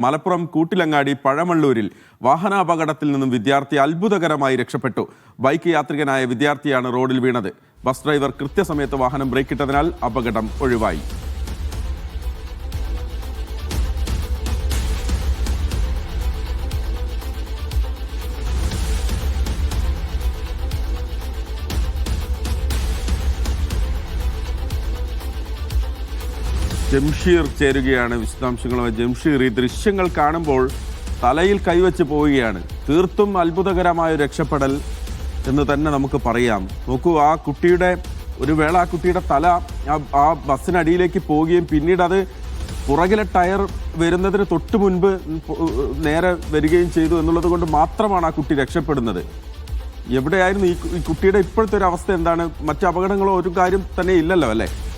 മലപ്പുറം കൂട്ടിലങ്ങാടി പഴമള്ളൂരിൽ വാഹനാപകടത്തിൽ നിന്നും വിദ്യാർത്ഥി അത്ഭുതകരമായി രക്ഷപ്പെട്ടു. ബൈക്ക് യാത്രികനായ വിദ്യാർത്ഥിയാണ് റോഡിൽ വീണത്. ബസ് ഡ്രൈവർ കൃത്യസമയത്ത് വാഹനം ബ്രേക്കിട്ടതിനാൽ അപകടം ഒഴിവായി. ജംഷീർ ചേരുകയാണ് വിശദാംശങ്ങളുമായി. ജംഷീർ ഈ ദൃശ്യങ്ങൾ കാണുമ്പോൾ തലയിൽ കൈവച്ച് പോവുകയാണ്. തീർത്തും അത്ഭുതകരമായ രക്ഷപ്പെടൽ എന്ന് തന്നെ നമുക്ക് പറയാം. നോക്കൂ ആ കുട്ടിയുടെ ഒരു വേള ആ കുട്ടിയുടെ തല ആ- ബസ്സിനടിയിലേക്ക് പോവുകയും പിന്നീട് അത് പുറകിലെ ടയർ വരുന്നതിന് തൊട്ട് മുൻപ് നേരെ വരികയും ചെയ്തു എന്നുള്ളത് കൊണ്ട് മാത്രമാണ് ആ കുട്ടി രക്ഷപ്പെടുന്നത്. എവിടെയായിരുന്നു ഈ കുട്ടിയുടെ ഇപ്പോഴത്തെ ഒരു അവസ്ഥ എന്താണ്? മറ്റു അപകടങ്ങളോ ഒരു കാര്യം തന്നെ ഇല്ലല്ലോ അല്ലേ?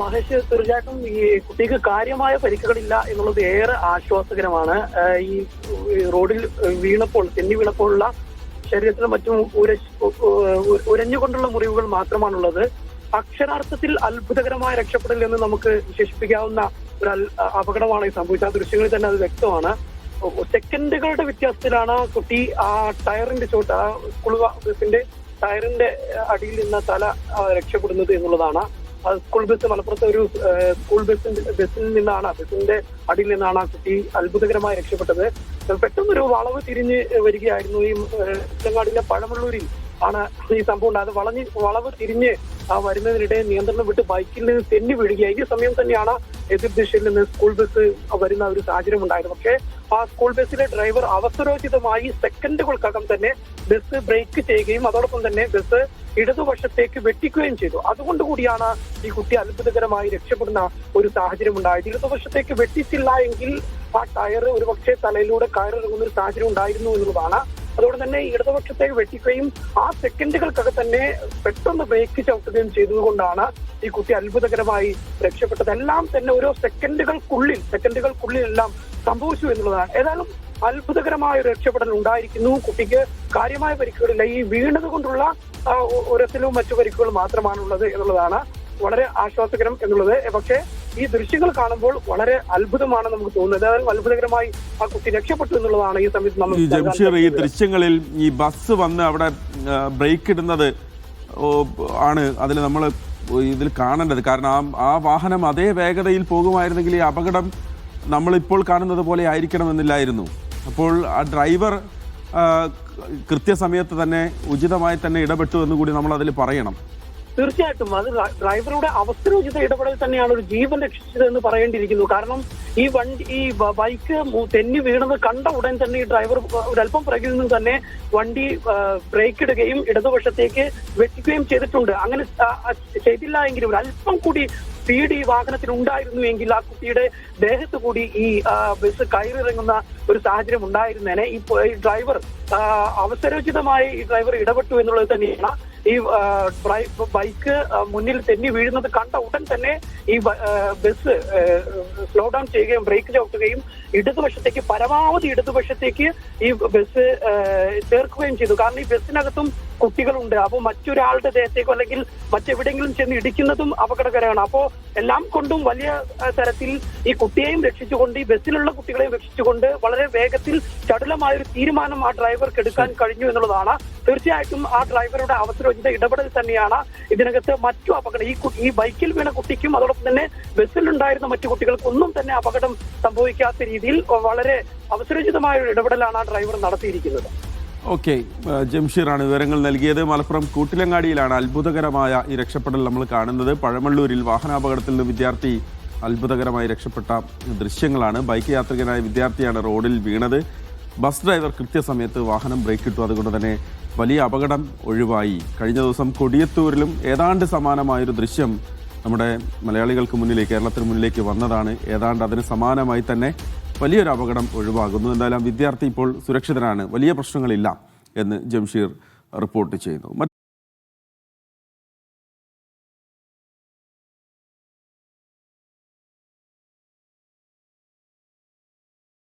മഹേഷ് തീർച്ചയായിട്ടും ഈ കുട്ടിക്ക് കാര്യമായ പരിക്കുകളില്ല എന്നുള്ളത് ഏറെ ആശ്വാസകരമാണ്. ഈ റോഡിൽ വീണപ്പോൾ തെന്നി വീണപ്പോഴുള്ള ശരീരത്തിലും മറ്റും ഉരഞ്ഞുകൊണ്ടുള്ള മുറിവുകൾ മാത്രമാണുള്ളത്. അക്ഷരാർത്ഥത്തിൽ അത്ഭുതകരമായ രക്ഷപ്പെടൽ എന്ന് നമുക്ക് വിശേഷിപ്പിക്കാവുന്ന ഒരു അപകടമാണ് ഈ സംഭവിച്ച ആ ദൃശ്യങ്ങളിൽ തന്നെ അത് വ്യക്തമാണ്. സെക്കൻഡുകളുടെ വ്യത്യാസത്തിലാണ് കുട്ടി ആ ടയറിന്റെ ചോട്ട് ആ സ്കൂൾ ബസിന്റെ ടയറിന്റെ അടിയിൽ നിന്ന് തല രക്ഷപ്പെടുന്നത് എന്നുള്ളതാണ്. സ്കൂൾ ബസ് മലപ്പുറത്തെ ഒരു സ്കൂൾ ബസിന്റെ ബസ്സിൽ നിന്നാണ് ബസിന്റെ അടിയിൽ നിന്നാണ് ആ കുട്ടി അത്ഭുതകരമായി രക്ഷപ്പെട്ടത്. പെട്ടെന്നൊരു വളവ് തിരിഞ്ഞ് വരികയായിരുന്നു ഈ ചെങ്ങാടിന്റെ പഴമള്ളൂരിൽ ആണ് ഈ സംഭവം ഉണ്ടായത്. വളഞ്ഞ് വളവ് തിരിഞ്ഞ് വരുന്നതിനിടെ നിയന്ത്രണം വിട്ട് ബൈക്കിൽ നിന്ന് തെന്നി വീഴുകയായി ഈ സമയം തന്നെയാണ് എതിർ ദിശയിൽ നിന്ന് സ്കൂൾ ബസ് വരുന്ന ഒരു സാഹചര്യം ഉണ്ടായത്. പക്ഷേ ആ സ്കൂൾ ബസ്സിലെ ഡ്രൈവർ അവസരോചിതമായി സെക്കൻഡുകൾക്കകം തന്നെ ബസ് ബ്രേക്ക് ചെയ്യുകയും അതോടൊപ്പം തന്നെ ബസ് ഇടതുവശത്തേക്ക് വെട്ടിക്കുകയും ചെയ്തു. അതുകൊണ്ട് കൂടിയാണ് ഈ കുട്ടി അത്ഭുതകരമായി രക്ഷപ്പെടുന്ന ഒരു സാഹചര്യം ഉണ്ടായത്. ഇടതുവശത്തേക്ക് വെട്ടിച്ചില്ല എങ്കിൽ ആ ടയർ ഒരുപക്ഷെ തലയിലൂടെ കയറിറങ്ങുന്ന ഒരു സാഹചര്യം ഉണ്ടായിരുന്നു എന്നുള്ളതാണ് അതുകൊണ്ട് തന്നെ ഇടതുപക്ഷത്തെ വെട്ടിക്കുകയും ആ സെക്കൻഡുകൾക്കൊക്കെ തന്നെ പെട്ടെന്ന് ബ്രേക്ക് ചവിട്ടുകയും ചെയ്തതുകൊണ്ടാണ് ഈ കുട്ടി അത്ഭുതകരമായി രക്ഷപ്പെട്ടത്. എല്ലാം തന്നെ ഓരോ സെക്കൻഡുകൾക്കുള്ളിൽ സെക്കൻഡുകൾക്കുള്ളിൽ എല്ലാം സംഭവിച്ചു എന്നുള്ളതാണ്. ഏതായാലും അത്ഭുതകരമായ ഒരു രക്ഷപ്പെടൽ ഉണ്ടായിരിക്കുന്നു. കുട്ടിക്ക് കാര്യമായ പരിക്കുകളില്ല. ഈ വീണത് കൊണ്ടുള്ള ആ, മറ്റു പരിക്കുകൾ മാത്രമാണുള്ളത് എന്നുള്ളതാണ് വളരെ ആശ്വാസകരം എന്നുള്ളത്. പക്ഷേ ഈ ദൃശ്യങ്ങൾ കാണുമ്പോൾ വളരെ അത്ഭുതമാണ് നമുക്ക് തോന്നുന്നത്. ഏതായാലും അത്ഭുതകരമായി ആ കുട്ടി രക്ഷപ്പെട്ടു എന്നുള്ളതാണ് ഈ സമയത്ത് നമ്മൾ ജംഷീർ ഈ ദൃശ്യങ്ങളിൽ ഈ ബസ് വന്ന് അവിടെ ബ്രേക്ക് ഇടുന്നത് ആണ് അതിൽ നമ്മൾ ഇതിൽ കാണേണ്ടത്. കാരണം ആ ആ വാഹനം അതേ വേഗതയിൽ പോകുമായിരുന്നെങ്കിൽ ഈ അപകടം നമ്മളിപ്പോൾ കാണുന്നത് പോലെ ആയിരിക്കണമെന്നില്ലായിരുന്നു. അപ്പോൾ ആ ഡ്രൈവർ കൃത്യസമയത്ത് തന്നെ ഉചിതമായി തന്നെ ഇടപെട്ടു എന്ന് കൂടി നമ്മൾ അതിൽ പറയണം. തീർച്ചയായിട്ടും അത് ഡ്രൈവറുടെ അവസരോചിത ഇടപെടൽ തന്നെയാണ് ഒരു ജീവൻ രക്ഷിച്ചത് എന്ന് പറയേണ്ടിയിരിക്കുന്നു. കാരണം ഈ വണ്ടി ഈ ബൈക്ക് തെന്നി വീണത് കണ്ട ഉടൻ തന്നെ ഈ ഡ്രൈവർ ഒരല്പം പിറകിൽ നിന്ന് തന്നെ വണ്ടി ബ്രേക്ക് ഇടുകയും ഇടതുവശത്തേക്ക് വെട്ടിക്കുകയും ചെയ്തിട്ടുണ്ട്. അങ്ങനെ ചെയ്തില്ല എങ്കിലും ഒരു അല്പം കൂടി സ്പീഡ് ഈ വാഹനത്തിന് ഉണ്ടായിരുന്നു എങ്കിൽ ആ കുട്ടിയുടെ ദേഹത്ത് കൂടി ഈ ബസ് കയറിറങ്ങുന്ന ഒരു സാഹചര്യം ഉണ്ടായിരുന്നേനെ. ഈ ഡ്രൈവർ അവസരോചിതമായി ഈ ഡ്രൈവർ ഇടപെട്ടു എന്നുള്ളത് തന്നെയാണ് ഈ ബൈക്ക് മുന്നിൽ തെന്നി വീഴുന്നത് കണ്ട ഉടൻ തന്നെ ഈ ബസ് സ്ലോ ഡൗൺ ചെയ്യുകയും ബ്രേക്ക് ചവിട്ടുകയും ഇടതുവശത്തേക്ക് പരമാവധി ഇടതുവശത്തേക്ക് ഈ ബസ് ചേർക്കുകയും ചെയ്തു. കാരണം ഈ ബസ്സിനകത്തും കുട്ടികളുണ്ട്. അപ്പോൾ മറ്റൊരാളുടെ ദേഹത്തേക്കോ അല്ലെങ്കിൽ മറ്റെവിടെയെങ്കിലും ചെന്ന് ഇടിക്കുന്നതും അപകടകരമാണ്. അപ്പോൾ എല്ലാം കൊണ്ടും വലിയ തരത്തിൽ ഈ കുട്ടിയെയും രക്ഷിച്ചുകൊണ്ട് ഈ ബസ്സിലുള്ള കുട്ടികളെയും രക്ഷിച്ചുകൊണ്ട് വളരെ വേഗത്തിൽ ചടുലമായ ഒരു തീരുമാനം ആ ഡ്രൈവർക്ക് എടുക്കാൻ കഴിഞ്ഞു എന്നുള്ളതാണ്. തീർച്ചയായിട്ടും ആ ഡ്രൈവറുടെ അവസരോചിത ഇടപെടൽ തന്നെയാണ് ഇതിനകത്ത് മറ്റു അപകടം. ഈ ഈ ബൈക്കിൽ വീണ കുട്ടിക്കും അതോടൊപ്പം തന്നെ ബസ്സിലുണ്ടായിരുന്ന മറ്റു കുട്ടികൾക്കും ഒന്നും തന്നെ അപകടം സംഭവിക്കാത്ത രീതിയിൽ വളരെ അവസരോചിതമായ ഒരു ഇടപെടലാണ് ആ ഡ്രൈവർ നടത്തിയിരിക്കുന്നത്. ഓക്കെ ജംഷീറാണ് വിവരങ്ങൾ നൽകിയത്. മലപ്പുറം കൂട്ടിലങ്ങാടിയിലാണ് അത്ഭുതകരമായ ഈ രക്ഷപ്പെടൽ നമ്മൾ കാണുന്നത്. പഴമള്ളൂരിൽ വാഹനാപകടത്തിൽ നിന്ന് വിദ്യാർത്ഥി അത്ഭുതകരമായി രക്ഷപ്പെട്ട ദൃശ്യങ്ങളാണ്. ബൈക്ക് യാത്രികനായ വിദ്യാർത്ഥിയാണ് റോഡിൽ വീണത്. ബസ് ഡ്രൈവർ കൃത്യസമയത്ത് വാഹനം ബ്രേക്ക് ഇട്ടു. അതുകൊണ്ട് തന്നെ വലിയ അപകടം ഒഴിവായി. കഴിഞ്ഞ ദിവസം കൊടിയത്തൂരിലും ഏതാണ്ട് സമാനമായൊരു ദൃശ്യം നമ്മുടെ മലയാളികൾക്ക് മുന്നിലേക്ക് കേരളത്തിന് മുന്നിലേക്ക് വന്നതാണ്. ഏതാണ്ട് അതിന് സമാനമായി തന്നെ വലിയൊരു അപകടം ഒഴിവാകുന്നു. എന്തായാലും വിദ്യാർത്ഥി ഇപ്പോൾ സുരക്ഷിതനാണ് വലിയ പ്രശ്നങ്ങളില്ല എന്ന് ജംഷീർ റിപ്പോർട്ട് ചെയ്യുന്നു.